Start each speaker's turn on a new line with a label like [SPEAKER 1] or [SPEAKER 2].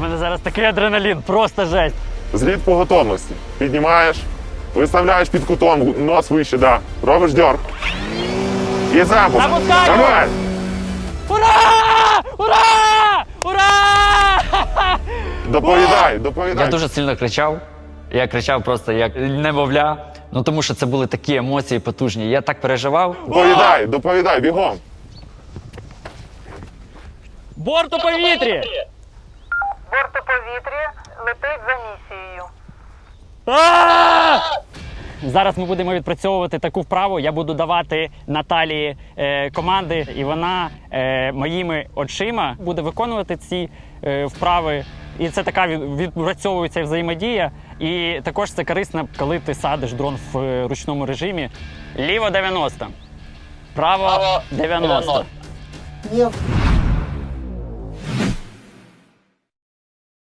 [SPEAKER 1] мене зараз такий адреналін, просто жесть.
[SPEAKER 2] Зліт по готовності. Піднімаєш, виставляєш під кутом, нос вище, да. Робиш дьорг. І запуск.
[SPEAKER 1] Запускаю!
[SPEAKER 2] Давай!
[SPEAKER 1] Ура! Ура! Ура!
[SPEAKER 2] Доповідай, доповідай.
[SPEAKER 3] Я дуже сильно кричав. Я кричав просто як немовля. Ну тому що це були такі емоції потужні. Я так переживав.
[SPEAKER 2] Доповідай, доповідай, бігом.
[SPEAKER 1] Борт у повітрі!
[SPEAKER 4] Повітрі летить за місією.
[SPEAKER 1] Зараз ми будемо відпрацьовувати таку вправу. Я буду давати Наталії е, команди, і вона е, моїми очима буде виконувати ці е, вправи. І це така відпрацьовується взаємодія. І також це корисно, коли ти садиш дрон в е, ручному режимі. Ліво 90. Право 90.
[SPEAKER 5] Нет.